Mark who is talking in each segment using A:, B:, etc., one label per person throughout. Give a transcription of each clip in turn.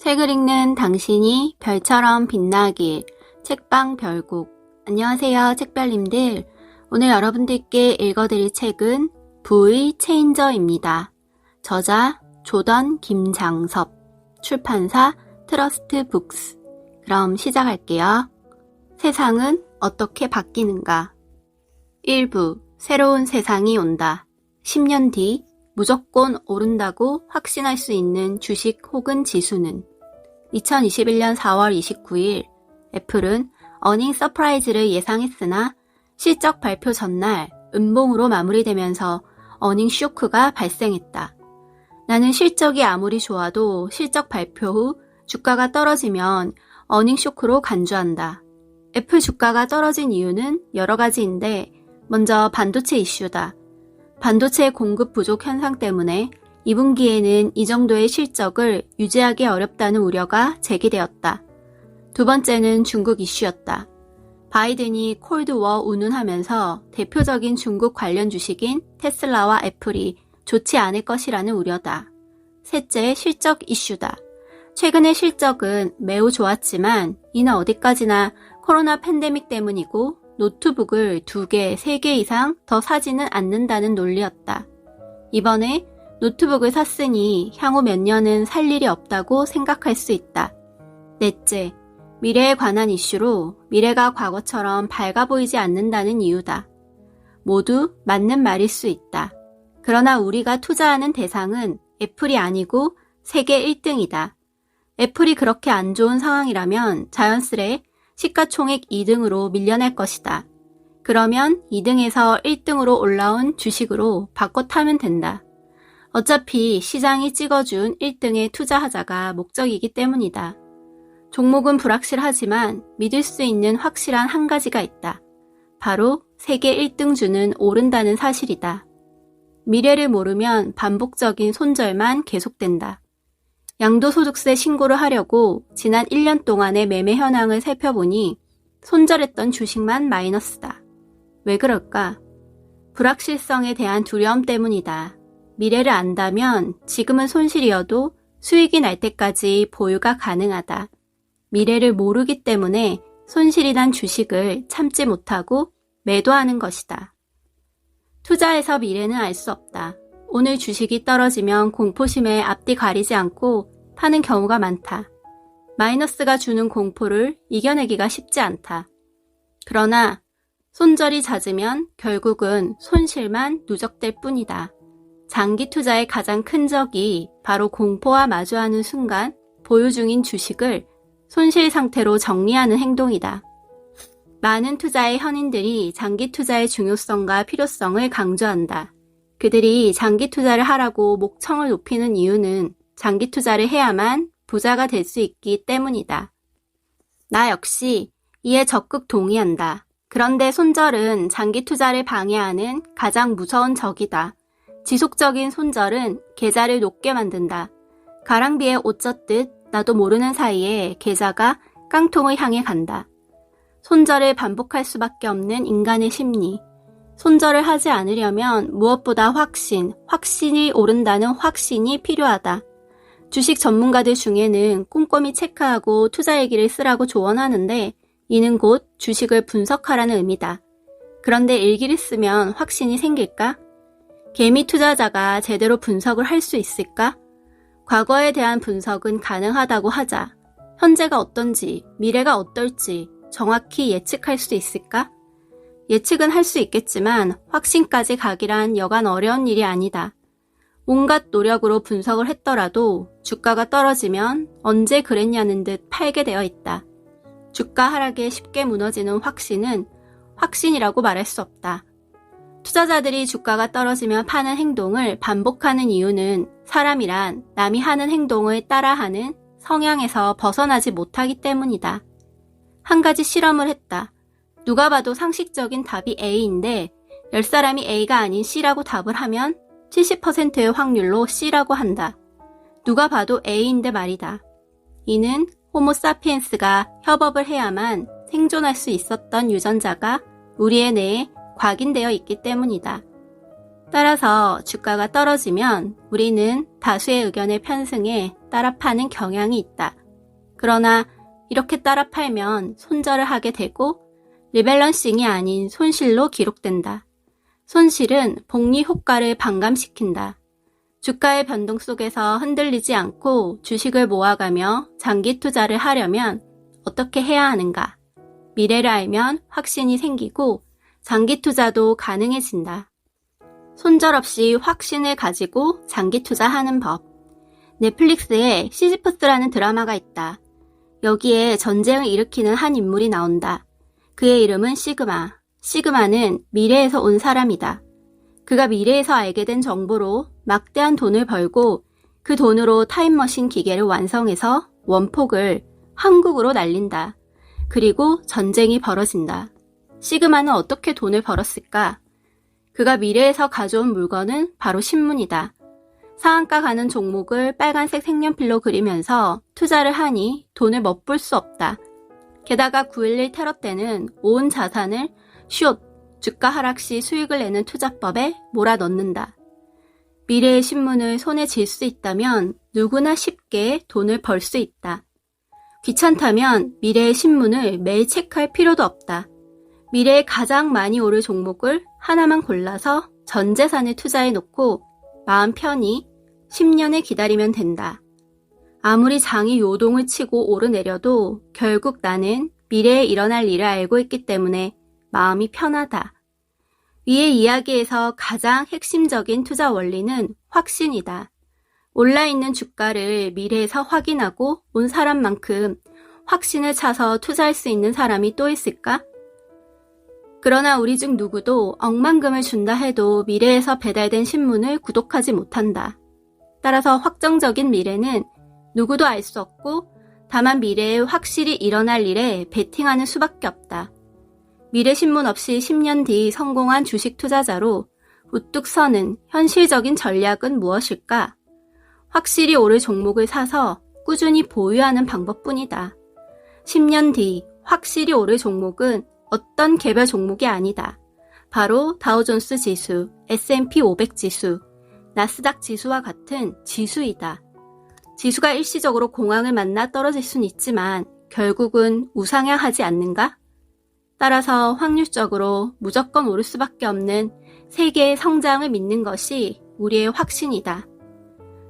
A: 책을 읽는 당신이 별처럼 빛나길 책방 별곡. 안녕하세요 책별님들. 오늘 여러분들께 읽어드릴 책은 부의 체인저입니다. 저자 조던 김장섭 출판사 트러스트 북스. 그럼 시작할게요. 세상은 어떻게 바뀌는가? 1부 새로운 세상이 온다. 10년 뒤 무조건 오른다고 확신할 수 있는 주식 혹은 지수는 2021년 4월 29일 애플은 어닝 서프라이즈를 예상했으나 실적 발표 전날 음봉으로 마무리되면서 어닝 쇼크가 발생했다. 나는 실적이 아무리 좋아도 실적 발표 후 주가가 떨어지면 어닝 쇼크로 간주한다. 애플 주가가 떨어진 이유는 여러 가지인데 먼저 반도체 이슈다. 반도체 공급 부족 현상 때문에 2분기에는 이 정도의 실적을 유지하기 어렵다는 우려가 제기되었다. 두 번째는 중국 이슈였다. 바이든이 콜드워 운운하면서 대표적인 중국 관련 주식인 테슬라와 애플이 좋지 않을 것이라는 우려다. 셋째, 실적 이슈다. 최근의 실적은 매우 좋았지만 이는 어디까지나 코로나 팬데믹 때문이고 노트북을 두 개, 세개 이상 더 사지는 않는다는 논리였다. 이번에 노트북을 샀으니 향후 몇 년은 살 일이 없다고 생각할 수 있다. 넷째, 미래에 관한 이슈로 미래가 과거처럼 밝아 보이지 않는다는 이유다. 모두 맞는 말일 수 있다. 그러나 우리가 투자하는 대상은 애플이 아니고 세계 1등이다. 애플이 그렇게 안 좋은 상황이라면 자연스레 시가총액 2등으로 밀려날 것이다. 그러면 2등에서 1등으로 올라온 주식으로 바꿔 타면 된다. 어차피 시장이 찍어준 1등에 투자하자가 목적이기 때문이다. 종목은 불확실하지만 믿을 수 있는 확실한 한 가지가 있다. 바로 세계 1등주는 오른다는 사실이다. 미래를 모르면 반복적인 손절만 계속된다. 양도소득세 신고를 하려고 지난 1년 동안의 매매 현황을 살펴보니 손절했던 주식만 마이너스다. 왜 그럴까? 불확실성에 대한 두려움 때문이다. 미래를 안다면 지금은 손실이어도 수익이 날 때까지 보유가 가능하다. 미래를 모르기 때문에 손실이 난 주식을 참지 못하고 매도하는 것이다. 투자에서 미래는 알 수 없다. 오늘 주식이 떨어지면 공포심에 앞뒤 가리지 않고 파는 경우가 많다. 마이너스가 주는 공포를 이겨내기가 쉽지 않다. 그러나 손절이 잦으면 결국은 손실만 누적될 뿐이다. 장기 투자의 가장 큰 적이 바로 공포와 마주하는 순간 보유 중인 주식을 손실 상태로 정리하는 행동이다. 많은 투자의 현인들이 장기 투자의 중요성과 필요성을 강조한다. 그들이 장기 투자를 하라고 목청을 높이는 이유는 장기 투자를 해야만 부자가 될 수 있기 때문이다. 나 역시 이에 적극 동의한다. 그런데 손절은 장기 투자를 방해하는 가장 무서운 적이다. 지속적인 손절은 계좌를 높게 만든다. 가랑비에 옷 젖듯 나도 모르는 사이에 계좌가 깡통을 향해 간다. 손절을 반복할 수밖에 없는 인간의 심리. 손절을 하지 않으려면 무엇보다 확신, 확신이 오른다는 확신이 필요하다. 주식 전문가들 중에는 꼼꼼히 체크하고 투자 얘기를 쓰라고 조언하는데 이는 곧 주식을 분석하라는 의미다. 그런데 일기를 쓰면 확신이 생길까? 개미 투자자가 제대로 분석을 할 수 있을까? 과거에 대한 분석은 가능하다고 하자. 현재가 어떤지, 미래가 어떨지 정확히 예측할 수 있을까? 예측은 할 수 있겠지만 확신까지 가기란 여간 어려운 일이 아니다. 온갖 노력으로 분석을 했더라도 주가가 떨어지면 언제 그랬냐는 듯 팔게 되어 있다. 주가 하락에 쉽게 무너지는 확신은 확신이라고 말할 수 없다. 투자자들이 주가가 떨어지면 파는 행동을 반복하는 이유는 사람이란 남이 하는 행동을 따라하는 성향에서 벗어나지 못하기 때문이다. 한 가지 실험을 했다. 누가 봐도 상식적인 답이 A인데 10사람이 A가 아닌 C라고 답을 하면 70%의 확률로 C라고 한다. 누가 봐도 A인데 말이다. 이는 호모사피엔스가 협업을 해야만 생존할 수 있었던 유전자가 우리의 뇌에 곽인되어 있기 때문이다. 따라서 주가가 떨어지면 우리는 다수의 의견에 편승해 따라 파는 경향이 있다. 그러나 이렇게 따라 팔면 손절을 하게 되고 리밸런싱이 아닌 손실로 기록된다. 손실은 복리 효과를 반감시킨다. 주가의 변동 속에서 흔들리지 않고 주식을 모아가며 장기 투자를 하려면 어떻게 해야 하는가? 미래를 알면 확신이 생기고 장기 투자도 가능해진다. 손절 없이 확신을 가지고 장기 투자하는 법. 넷플릭스에 시지프스라는 드라마가 있다. 여기에 전쟁을 일으키는 한 인물이 나온다. 그의 이름은 시그마. 시그마는 미래에서 온 사람이다. 그가 미래에서 알게 된 정보로 막대한 돈을 벌고 그 돈으로 타임머신 기계를 완성해서 원폭을 한국으로 날린다. 그리고 전쟁이 벌어진다. 시그마는 어떻게 돈을 벌었을까? 그가 미래에서 가져온 물건은 바로 신문이다. 상한가 가는 종목을 빨간색 색연필로 그리면서 투자를 하니 돈을 멋볼 수 없다. 게다가 9.11 테러 때는 온 자산을 숏, 주가 하락 시 수익을 내는 투자법에 몰아넣는다. 미래의 신문을 손에 쥘 수 있다면 누구나 쉽게 돈을 벌 수 있다. 귀찮다면 미래의 신문을 매일 체크할 필요도 없다. 미래에 가장 많이 오를 종목을 하나만 골라서 전 재산을 투자해 놓고 마음 편히 10년을 기다리면 된다. 아무리 장이 요동을 치고 오르내려도 결국 나는 미래에 일어날 일을 알고 있기 때문에 마음이 편하다. 위의 이야기에서 가장 핵심적인 투자 원리는 확신이다. 올라 있는 주가를 미래에서 확인하고 온 사람만큼 확신을 차서 투자할 수 있는 사람이 또 있을까? 그러나 우리 중 누구도 억만금을 준다 해도 미래에서 배달된 신문을 구독하지 못한다. 따라서 확정적인 미래는 누구도 알 수 없고 다만 미래에 확실히 일어날 일에 베팅하는 수밖에 없다. 미래신문 없이 10년 뒤 성공한 주식 투자자로 우뚝 서는 현실적인 전략은 무엇일까? 확실히 오를 종목을 사서 꾸준히 보유하는 방법뿐이다. 10년 뒤 확실히 오를 종목은 어떤 개별 종목이 아니다. 바로 다우존스 지수, S&P 500 지수, 나스닥 지수와 같은 지수이다. 지수가 일시적으로 공황을 만나 떨어질 순 있지만 결국은 우상향하지 않는가? 따라서 확률적으로 무조건 오를 수밖에 없는 세계의 성장을 믿는 것이 우리의 확신이다.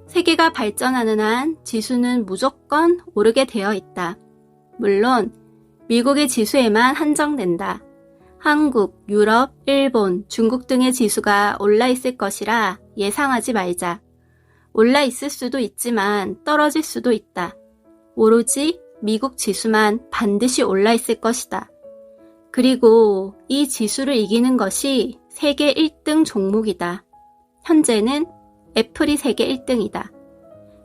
A: 세계가 발전하는 한 지수는 무조건 오르게 되어 있다. 물론 미국의 지수에만 한정된다. 한국, 유럽, 일본, 중국 등의 지수가 올라 있을 것이라 예상하지 말자. 올라 있을 수도 있지만 떨어질 수도 있다. 오로지 미국 지수만 반드시 올라 있을 것이다. 그리고 이 지수를 이기는 것이 세계 1등 종목이다. 현재는 애플이 세계 1등이다.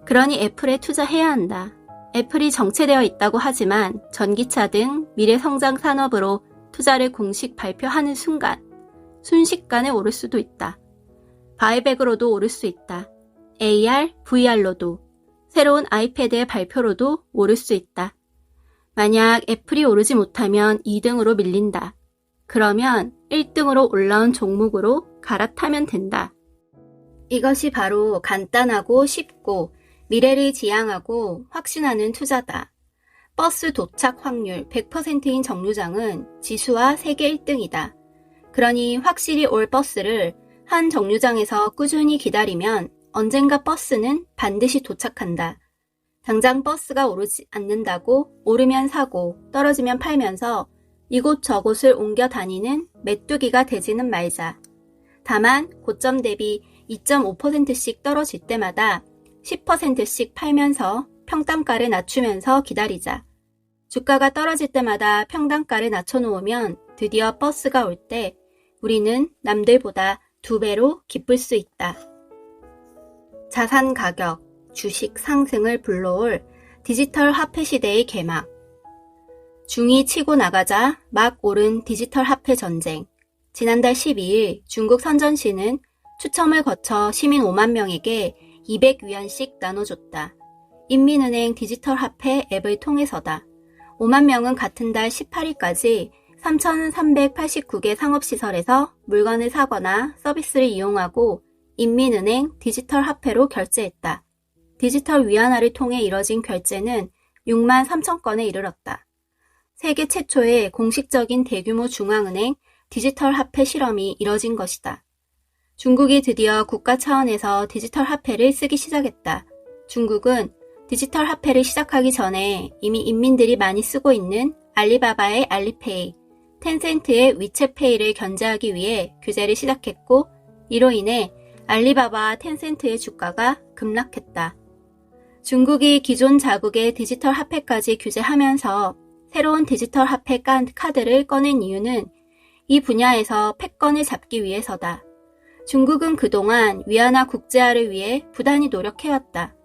A: 그러니 애플에 투자해야 한다. 애플이 정체되어 있다고 하지만 전기차 등 미래 성장 산업으로 투자를 공식 발표하는 순간 순식간에 오를 수도 있다. 바이백으로도 오를 수 있다. AR, VR로도 새로운 아이패드의 발표로도 오를 수 있다. 만약 애플이 오르지 못하면 2등으로 밀린다. 그러면 1등으로 올라온 종목으로 갈아타면 된다. 이것이 바로 간단하고 쉽고 미래를 지향하고 확신하는 투자다. 버스 도착 확률 100%인 정류장은 지수와 세계 1등이다. 그러니 확실히 올 버스를 한 정류장에서 꾸준히 기다리면 언젠가 버스는 반드시 도착한다. 당장 버스가 오르지 않는다고 오르면 사고 떨어지면 팔면서 이곳저곳을 옮겨 다니는 메뚜기가 되지는 말자. 다만 고점 대비 2.5%씩 떨어질 때마다 10%씩 팔면서 평단가를 낮추면서 기다리자. 주가가 떨어질 때마다 평단가를 낮춰놓으면 드디어 버스가 올 때 우리는 남들보다 두 배로 기쁠 수 있다. 자산 가격, 주식 상승을 불러올 디지털 화폐 시대의 개막. 중이 치고 나가자 막 오른 디지털 화폐 전쟁. 지난달 12일 중국 선전시는 추첨을 거쳐 시민 5만 명에게 200위안씩 나눠줬다. 인민은행 디지털 화폐 앱을 통해서다. 5만 명은 같은 달 18일까지 3,389개 상업시설에서 물건을 사거나 서비스를 이용하고 인민은행 디지털 화폐로 결제했다. 디지털 위안화를 통해 이뤄진 결제는 6만 3천 건에 이르렀다. 세계 최초의 공식적인 대규모 중앙은행 디지털 화폐 실험이 이뤄진 것이다. 중국이 드디어 국가 차원에서 디지털 화폐를 쓰기 시작했다. 중국은 디지털 화폐를 시작하기 전에 이미 인민들이 많이 쓰고 있는 알리바바의 알리페이, 텐센트의 위챗페이를 견제하기 위해 규제를 시작했고 이로 인해 알리바바와 텐센트의 주가가 급락했다. 중국이 기존 자국의 디지털 화폐까지 규제하면서 새로운 디지털 화폐 카드를 꺼낸 이유는 이 분야에서 패권을 잡기 위해서다. 중국은 그동안 위안화 국제화를 위해 부단히 노력해왔다.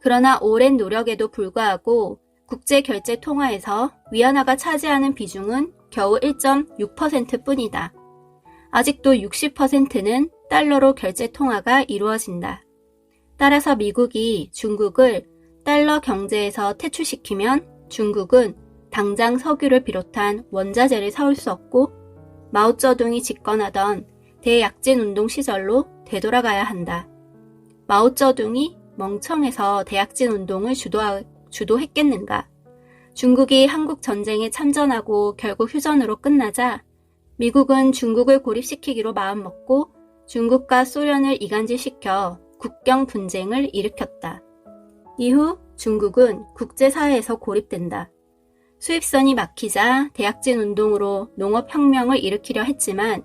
A: 그러나 오랜 노력에도 불구하고 국제 결제 통화에서 위안화가 차지하는 비중은 겨우 1.6% 뿐이다. 아직도 60%는 달러로 결제 통화가 이루어진다. 따라서 미국이 중국을 달러 경제에서 퇴출시키면 중국은 당장 석유를 비롯한 원자재를 사올 수 없고 마오쩌둥이 집권하던 대약진 운동 시절로 되돌아가야 한다. 마오쩌둥이 멍청해서 대약진 운동을 주도하, 주도했겠는가? 중국이 한국 전쟁에 참전하고 결국 휴전으로 끝나자 미국은 중국을 고립시키기로 마음먹고 중국과 소련을 이간질시켜 국경 분쟁을 일으켰다. 이후 중국은 국제사회에서 고립된다. 수입선이 막히자 대약진 운동으로 농업혁명을 일으키려 했지만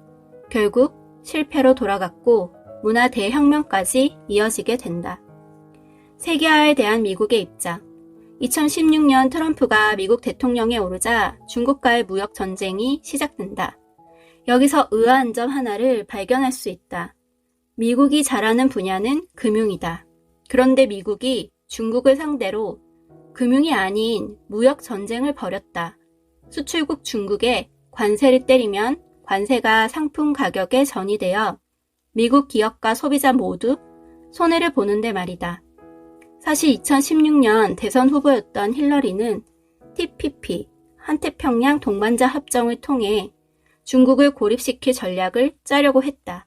A: 결국 실패로 돌아갔고 문화 대혁명까지 이어지게 된다. 세계화에 대한 미국의 입장. 2016년 트럼프가 미국 대통령에 오르자 중국과의 무역 전쟁이 시작된다. 여기서 의아한 점 하나를 발견할 수 있다. 미국이 잘하는 분야는 금융이다. 그런데 미국이 중국을 상대로 금융이 아닌 무역 전쟁을 벌였다. 수출국 중국에 관세를 때리면 관세가 상품 가격에 전이되어 미국 기업과 소비자 모두 손해를 보는데 말이다. 사실 2016년 대선 후보였던 힐러리는 TPP, 한태평양 동반자 협정을 통해 중국을 고립시킬 전략을 짜려고 했다.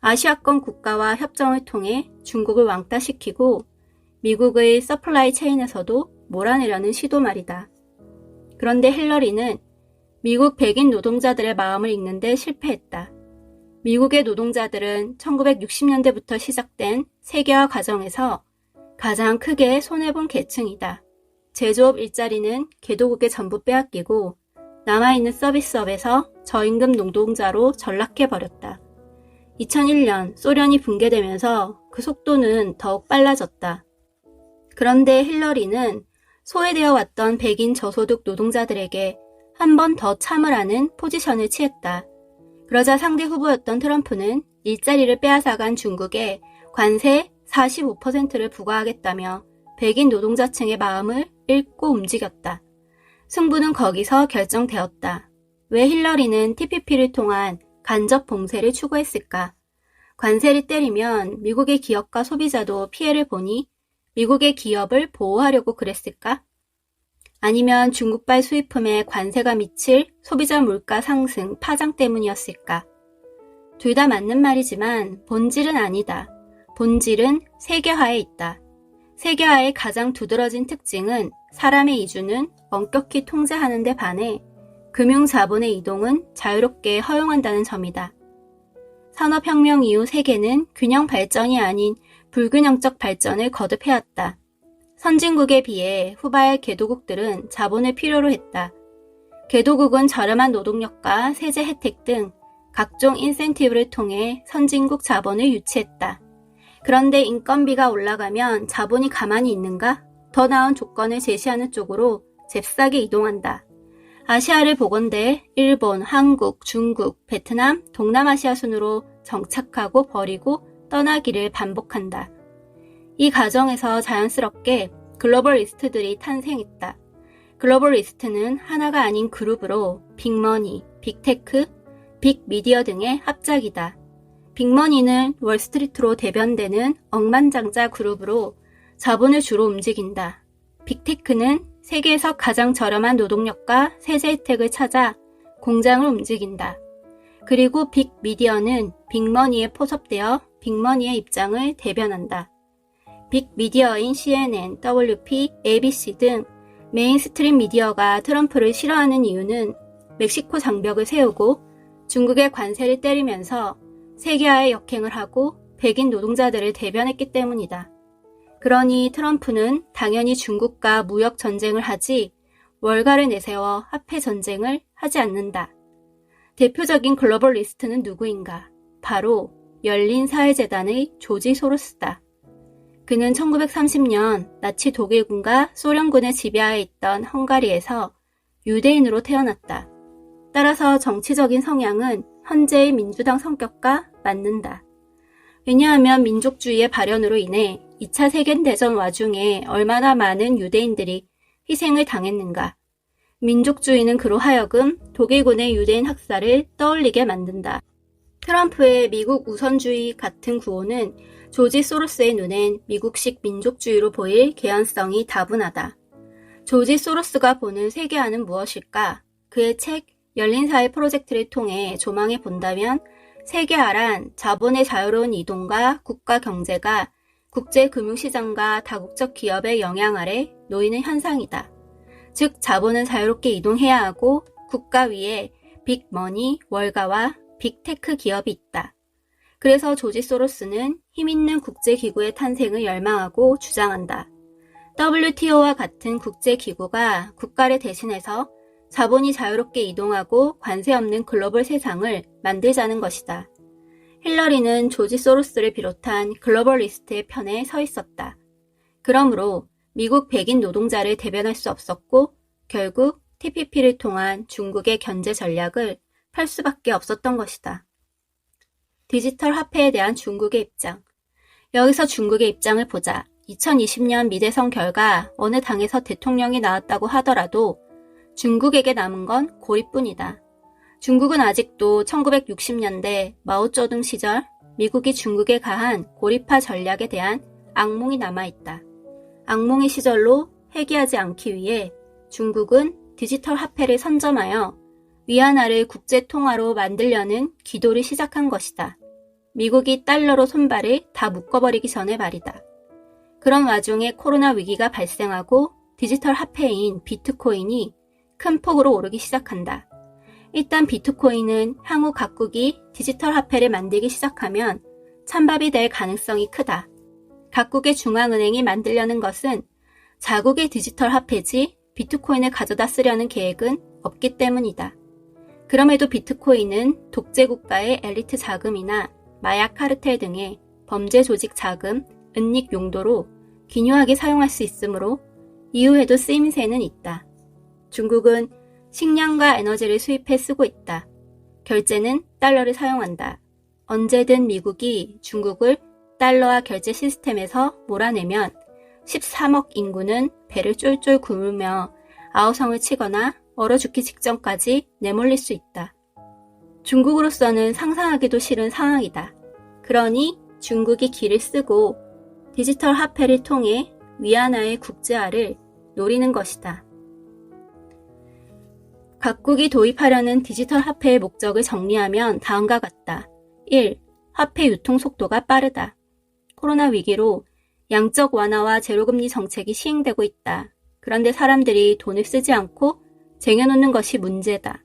A: 아시아권 국가와 협정을 통해 중국을 왕따시키고 미국의 서플라이 체인에서도 몰아내려는 시도 말이다. 그런데 힐러리는 미국 백인 노동자들의 마음을 읽는데 실패했다. 미국의 노동자들은 1960년대부터 시작된 세계화 과정에서 가장 크게 손해본 계층이다. 제조업 일자리는 개도국에 전부 빼앗기고 남아있는 서비스업에서 저임금 노동자로 전락해버렸다. 2001년 소련이 붕괴되면서 그 속도는 더욱 빨라졌다. 그런데 힐러리는 소외되어 왔던 백인 저소득 노동자들에게 한 번 더 참으라는 포지션을 취했다. 그러자 상대 후보였던 트럼프는 일자리를 빼앗아간 중국에 관세 45%를 부과하겠다며 백인 노동자층의 마음을 읽고 움직였다. 승부는 거기서 결정되었다. 왜 힐러리는 TPP를 통한 간접 봉쇄를 추구했을까? 관세를 때리면 미국의 기업과 소비자도 피해를 보니 미국의 기업을 보호하려고 그랬을까? 아니면 중국발 수입품에 관세가 미칠 소비자 물가 상승 파장 때문이었을까? 둘 다 맞는 말이지만 본질은 아니다. 본질은 세계화에 있다. 세계화의 가장 두드러진 특징은 사람의 이주는 엄격히 통제하는 데 반해 금융 자본의 이동은 자유롭게 허용한다는 점이다. 산업혁명 이후 세계는 균형 발전이 아닌 불균형적 발전을 거듭해왔다. 선진국에 비해 후발 개도국들은 자본을 필요로 했다. 개도국은 저렴한 노동력과 세제 혜택 등 각종 인센티브를 통해 선진국 자본을 유치했다. 그런데 인건비가 올라가면 자본이 가만히 있는가? 더 나은 조건을 제시하는 쪽으로 잽싸게 이동한다. 아시아를 보건대 일본, 한국, 중국, 베트남, 동남아시아 순으로 정착하고 버리고 떠나기를 반복한다. 이 과정에서 자연스럽게 글로벌 리스트들이 탄생했다. 글로벌 리스트는 하나가 아닌 그룹으로 빅머니, 빅테크, 빅미디어 등의 합작이다. 빅머니는 월스트리트로 대변되는 억만장자 그룹으로 자본을 주로 움직인다. 빅테크는 세계에서 가장 저렴한 노동력과 세제 혜택을 찾아 공장을 움직인다. 그리고 빅미디어는 빅머니에 포섭되어 빅머니의 입장을 대변한다. 빅미디어인 CNN, WP, ABC 등 메인스트림 미디어가 트럼프를 싫어하는 이유는 멕시코 장벽을 세우고 중국의 관세를 때리면서 세계화에 역행을 하고 백인 노동자들을 대변했기 때문이다. 그러니 트럼프는 당연히 중국과 무역 전쟁을 하지 월가를 내세워 화폐 전쟁을 하지 않는다. 대표적인 글로벌 리스트는 누구인가? 바로 열린 사회재단의 조지 소로스다. 그는 1930년 나치 독일군과 소련군의 지배하에 있던 헝가리에서 유대인으로 태어났다. 따라서 정치적인 성향은 현재의 민주당 성격과 맞는다. 왜냐하면 민족주의의 발현으로 인해 2차 세계대전 와중에 얼마나 많은 유대인들이 희생을 당했는가. 민족주의는 그로 하여금 독일군의 유대인 학살을 떠올리게 만든다. 트럼프의 미국 우선주의 같은 구호는 조지 소로스의 눈엔 미국식 민족주의로 보일 개연성이 다분하다. 조지 소로스가 보는 세계화는 무엇일까? 그의 책 열린 사회 프로젝트를 통해 조망해 본다면 세계화란 자본의 자유로운 이동과 국가 경제가 국제 금융시장과 다국적 기업의 영향 아래 놓이는 현상이다. 즉, 자본은 자유롭게 이동해야 하고 국가 위에 빅머니, 월가와 빅테크 기업이 있다. 그래서 조지 소로스는 힘있는 국제기구의 탄생을 열망하고 주장한다. WTO와 같은 국제기구가 국가를 대신해서 자본이 자유롭게 이동하고 관세 없는 글로벌 세상을 만들자는 것이다. 힐러리는 조지 소로스를 비롯한 글로벌리스트의 편에 서 있었다. 그러므로 미국 백인 노동자를 대변할 수 없었고 결국 TPP를 통한 중국의 견제 전략을 펼 수밖에 없었던 것이다. 디지털 화폐에 대한 중국의 입장. 여기서 중국의 입장을 보자. 2020년 미대선 결과 어느 당에서 대통령이 나왔다고 하더라도 중국에게 남은 건 고립뿐이다. 중국은 아직도 1960년대 마오쩌둥 시절 미국이 중국에 가한 고립화 전략에 대한 악몽이 남아있다. 악몽의 시절로 회귀하지 않기 위해 중국은 디지털 화폐를 선점하여 위안화를 국제 통화로 만들려는 기도를 시작한 것이다. 미국이 달러로 손발을 다 묶어버리기 전에 말이다. 그런 와중에 코로나 위기가 발생하고 디지털 화폐인 비트코인이 큰 폭으로 오르기 시작한다. 일단 비트코인은 향후 각국이 디지털 화폐를 만들기 시작하면 찬밥이 될 가능성이 크다. 각국의 중앙은행이 만들려는 것은 자국의 디지털 화폐지 비트코인을 가져다 쓰려는 계획은 없기 때문이다. 그럼에도 비트코인은 독재 국가의 엘리트 자금이나 마약 카르텔 등의 범죄 조직 자금, 은닉 용도로 기묘하게 사용할 수 있으므로 이후에도 쓰임새는 있다. 중국은 식량과 에너지를 수입해 쓰고 있다. 결제는 달러를 사용한다. 언제든 미국이 중국을 달러화 결제 시스템에서 몰아내면 13억 인구는 배를 쫄쫄 굶으며 아우성을 치거나 얼어 죽기 직전까지 내몰릴 수 있다. 중국으로서는 상상하기도 싫은 상황이다. 그러니 중국이 길을 쓰고 디지털 화폐를 통해 위안화의 국제화를 노리는 것이다. 각국이 도입하려는 디지털 화폐의 목적을 정리하면 다음과 같다. 1. 화폐 유통 속도가 빠르다. 코로나 위기로 양적 완화와 제로금리 정책이 시행되고 있다. 그런데 사람들이 돈을 쓰지 않고 쟁여놓는 것이 문제다.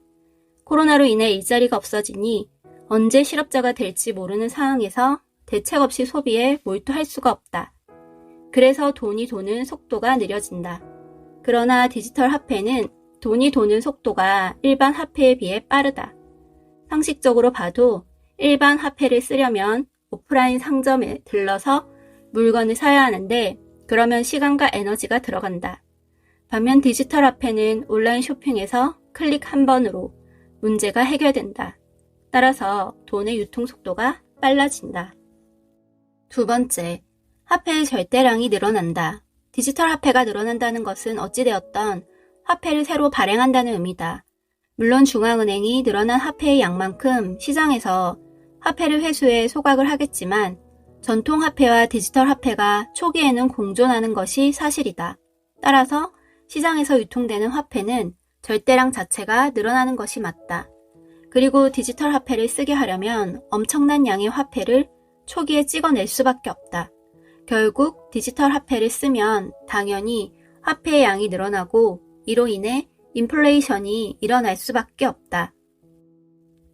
A: 코로나로 인해 일자리가 없어지니 언제 실업자가 될지 모르는 상황에서 대책 없이 소비에 몰두할 수가 없다. 그래서 돈이 도는 속도가 느려진다. 그러나 디지털 화폐는 돈이 도는 속도가 일반 화폐에 비해 빠르다. 상식적으로 봐도 일반 화폐를 쓰려면 오프라인 상점에 들러서 물건을 사야 하는데 그러면 시간과 에너지가 들어간다. 반면 디지털 화폐는 온라인 쇼핑에서 클릭 한 번으로 문제가 해결된다. 따라서 돈의 유통 속도가 빨라진다. 두 번째, 화폐의 절대량이 늘어난다. 디지털 화폐가 늘어난다는 것은 어찌되었던 화폐를 새로 발행한다는 의미다. 물론 중앙은행이 늘어난 화폐의 양만큼 시장에서 화폐를 회수해 소각을 하겠지만 전통 화폐와 디지털 화폐가 초기에는 공존하는 것이 사실이다. 따라서 시장에서 유통되는 화폐는 절대량 자체가 늘어나는 것이 맞다. 그리고 디지털 화폐를 쓰게 하려면 엄청난 양의 화폐를 초기에 찍어낼 수밖에 없다. 결국 디지털 화폐를 쓰면 당연히 화폐의 양이 늘어나고 이로 인해 인플레이션이 일어날 수밖에 없다.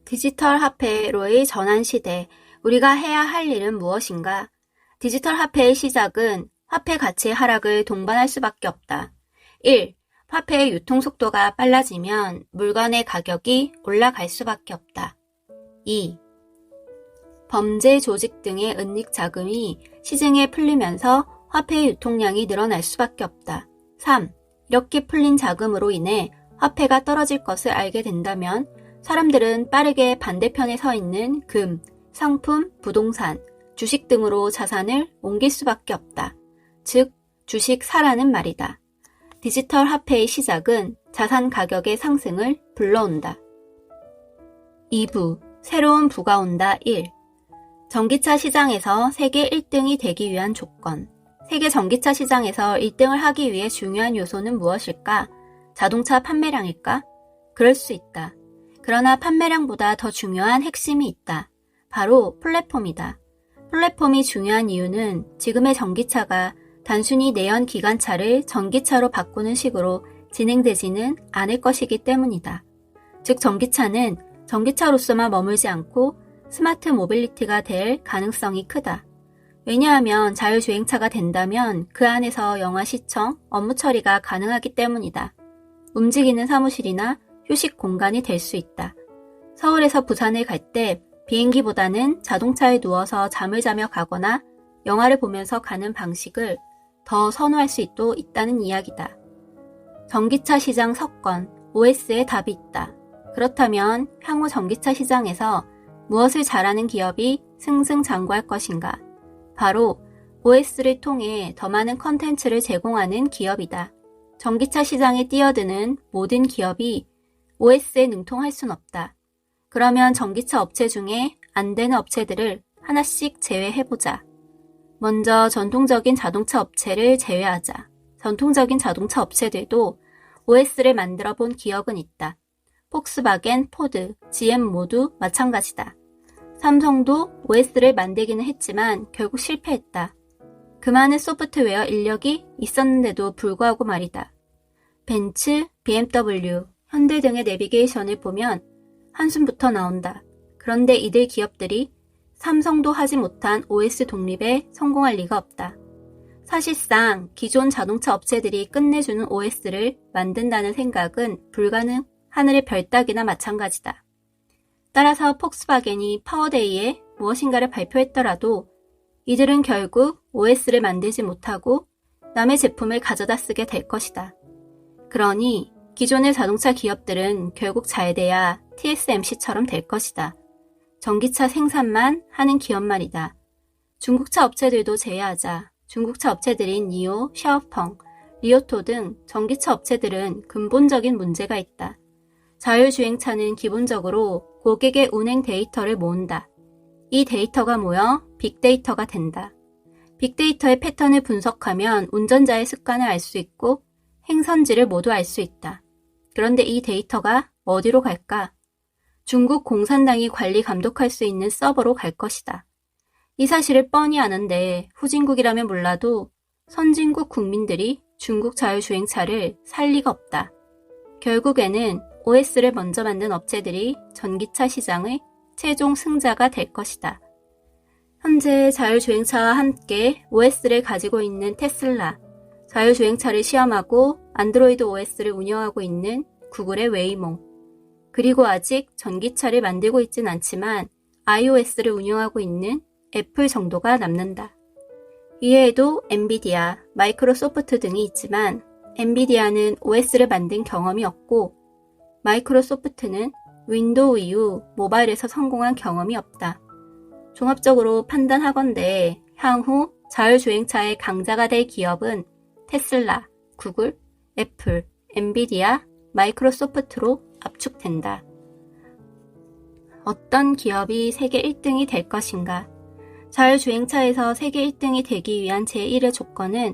A: 디지털 화폐로의 전환 시대, 우리가 해야 할 일은 무엇인가? 디지털 화폐의 시작은 화폐 가치의 하락을 동반할 수밖에 없다. 1. 화폐의 유통 속도가 빨라지면 물건의 가격이 올라갈 수밖에 없다. 2. 범죄 조직 등의 은닉 자금이 시중에 풀리면서 화폐의 유통량이 늘어날 수밖에 없다. 3. 이렇게 풀린 자금으로 인해 화폐가 떨어질 것을 알게 된다면 사람들은 빠르게 반대편에 서 있는 금, 상품, 부동산, 주식 등으로 자산을 옮길 수밖에 없다. 즉, 주식 사라는 말이다. 디지털 화폐의 시작은 자산 가격의 상승을 불러온다. 2부 새로운 부가 온다 1. 전기차 시장에서 세계 1등이 되기 위한 조건. 세계 전기차 시장에서 1등을 하기 위해 중요한 요소는 무엇일까? 자동차 판매량일까? 그럴 수 있다. 그러나 판매량보다 더 중요한 핵심이 있다. 바로 플랫폼이다. 플랫폼이 중요한 이유는 지금의 전기차가 단순히 내연 기관차를 전기차로 바꾸는 식으로 진행되지는 않을 것이기 때문이다. 즉 전기차는 전기차로서만 머물지 않고 스마트 모빌리티가 될 가능성이 크다. 왜냐하면 자율주행차가 된다면 그 안에서 영화 시청, 업무 처리가 가능하기 때문이다. 움직이는 사무실이나 휴식 공간이 될 수 있다. 서울에서 부산을 갈 때 비행기보다는 자동차에 누워서 잠을 자며 가거나 영화를 보면서 가는 방식을 더 선호할 수도 있다는 이야기다. 전기차 시장 석권, OS에 답이 있다. 그렇다면 향후 전기차 시장에서 무엇을 잘하는 기업이 승승장구할 것인가? 바로 OS를 통해 더 많은 컨텐츠를 제공하는 기업이다. 전기차 시장에 뛰어드는 모든 기업이 OS에 능통할 순 없다. 그러면 전기차 업체 중에 안 되는 업체들을 하나씩 제외해보자. 먼저 전통적인 자동차 업체를 제외하자. 전통적인 자동차 업체들도 OS를 만들어 본 기억은 있다. 폭스바겐, 포드, GM 모두 마찬가지다. 삼성도 OS를 만들기는 했지만 결국 실패했다. 그 많은 소프트웨어 인력이 있었는데도 불구하고 말이다. 벤츠, BMW, 현대 등의 내비게이션을 보면 한숨부터 나온다. 그런데 이들 기업들이 삼성도 하지 못한 OS 독립에 성공할 리가 없다. 사실상 기존 자동차 업체들이 끝내주는 OS를 만든다는 생각은 불가능 하늘의 별 따기나 마찬가지다. 따라서 폭스바겐이 파워데이에 무엇인가를 발표했더라도 이들은 결국 OS를 만들지 못하고 남의 제품을 가져다 쓰게 될 것이다. 그러니 기존의 자동차 기업들은 결국 잘 돼야 TSMC처럼 될 것이다. 전기차 생산만 하는 기업 말이다. 중국차 업체들도 제외하자 중국차 업체들인 니오, 샤오펑, 리오토 등 전기차 업체들은 근본적인 문제가 있다. 자율주행차는 기본적으로 고객의 운행 데이터를 모은다. 이 데이터가 모여 빅데이터가 된다. 빅데이터의 패턴을 분석하면 운전자의 습관을 알 수 있고 행선지를 모두 알 수 있다. 그런데 이 데이터가 어디로 갈까? 중국 공산당이 관리 감독할 수 있는 서버로 갈 것이다. 이 사실을 뻔히 아는데 후진국이라면 몰라도 선진국 국민들이 중국 자율주행차를 살 리가 없다. 결국에는 OS를 먼저 만든 업체들이 전기차 시장의 최종 승자가 될 것이다. 현재 자율주행차와 함께 OS를 가지고 있는 테슬라, 자율주행차를 시험하고 안드로이드 OS를 운영하고 있는 구글의 웨이모, 그리고 아직 전기차를 만들고 있진 않지만 iOS를 운영하고 있는 애플 정도가 남는다. 이외에도 엔비디아, 마이크로소프트 등이 있지만 엔비디아는 OS를 만든 경험이 없고 마이크로소프트는 윈도우 이후 모바일에서 성공한 경험이 없다. 종합적으로 판단하건대 향후 자율주행차의 강자가 될 기업은 테슬라, 구글, 애플, 엔비디아, 마이크로소프트로 압축된다. 어떤 기업이 세계 1등이 될 것인가? 자율주행차에서 세계 1등이 되기 위한 제1의 조건은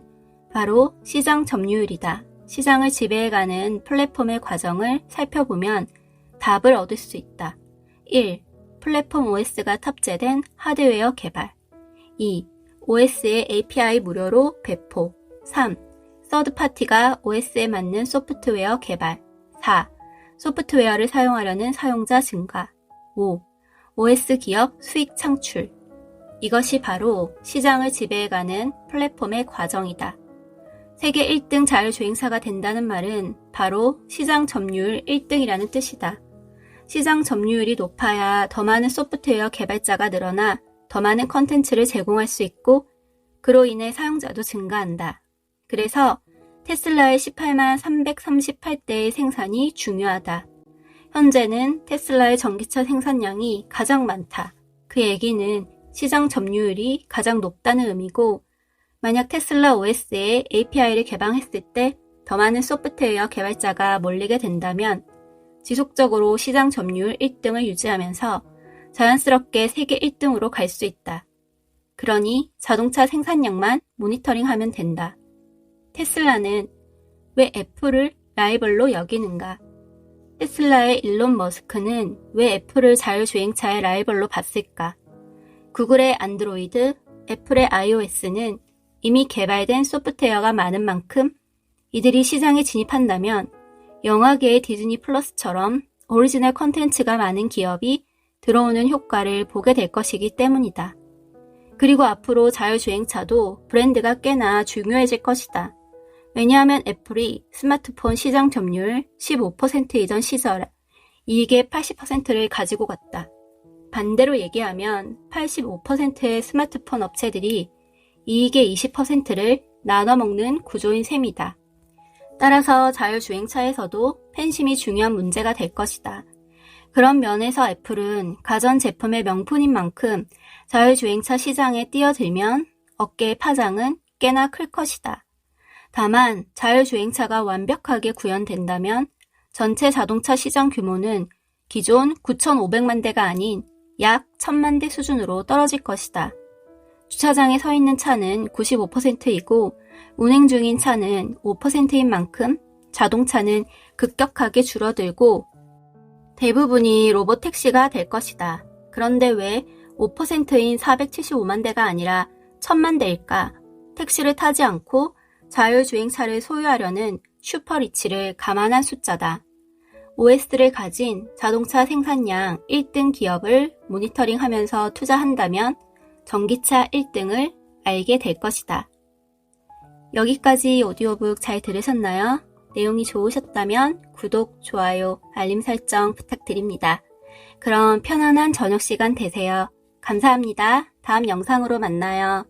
A: 바로 시장 점유율이다. 시장을 지배해가는 플랫폼의 과정을 살펴보면 답을 얻을 수 있다. 1. 플랫폼 OS가 탑재된 하드웨어 개발. 2. OS의 API 무료로 배포. 3. 서드파티가 OS에 맞는 소프트웨어 개발. 4. 소프트웨어를 사용하려는 사용자 증가. 5. OS 기업 수익 창출. 이것이 바로 시장을 지배해가는 플랫폼의 과정이다. 세계 1등 자율주행사가 된다는 말은 바로 시장 점유율 1등이라는 뜻이다. 시장 점유율이 높아야 더 많은 소프트웨어 개발자가 늘어나 더 많은 컨텐츠를 제공할 수 있고 그로 인해 사용자도 증가한다. 그래서 테슬라의 18만 338대의 생산이 중요하다. 현재는 테슬라의 전기차 생산량이 가장 많다. 그 얘기는 시장 점유율이 가장 높다는 의미고 만약 테슬라 OS에 API를 개방했을 때 더 많은 소프트웨어 개발자가 몰리게 된다면 지속적으로 시장 점유율 1등을 유지하면서 자연스럽게 세계 1등으로 갈 수 있다. 그러니 자동차 생산량만 모니터링하면 된다. 테슬라는 왜 애플을 라이벌로 여기는가? 테슬라의 일론 머스크는 왜 애플을 자율주행차의 라이벌로 봤을까? 구글의 안드로이드, 애플의 iOS는 이미 개발된 소프트웨어가 많은 만큼 이들이 시장에 진입한다면 영화계의 디즈니 플러스처럼 오리지널 컨텐츠가 많은 기업이 들어오는 효과를 보게 될 것이기 때문이다. 그리고 앞으로 자율주행차도 브랜드가 꽤나 중요해질 것이다. 왜냐하면 애플이 스마트폰 시장 점유율 15%이던 시절 이익의 80%를 가지고 갔다. 반대로 얘기하면 85%의 스마트폰 업체들이 이익의 20%를 나눠먹는 구조인 셈이다. 따라서 자율주행차에서도 팬심이 중요한 문제가 될 것이다. 그런 면에서 애플은 가전제품의 명품인 만큼 자율주행차 시장에 뛰어들면 어깨의 파장은 꽤나 클 것이다. 다만 자율주행차가 완벽하게 구현된다면 전체 자동차 시장 규모는 기존 9,500만 대가 아닌 약 1,000만 대 수준으로 떨어질 것이다. 주차장에 서 있는 차는 95%이고 운행 중인 차는 5%인 만큼 자동차는 급격하게 줄어들고 대부분이 로봇 택시가 될 것이다. 그런데 왜 5%인 475만 대가 아니라 1000만 대일까? 택시를 타지 않고 자율주행차를 소유하려는 슈퍼리치를 감안한 숫자다. OS를 가진 자동차 생산량 1등 기업을 모니터링 하면서 투자한다면 전기차 1등을 알게 될 것이다. 여기까지 오디오북 잘 들으셨나요? 내용이 좋으셨다면 구독, 좋아요, 알림 설정 부탁드립니다. 그럼 편안한 저녁 시간 되세요. 감사합니다. 다음 영상으로 만나요.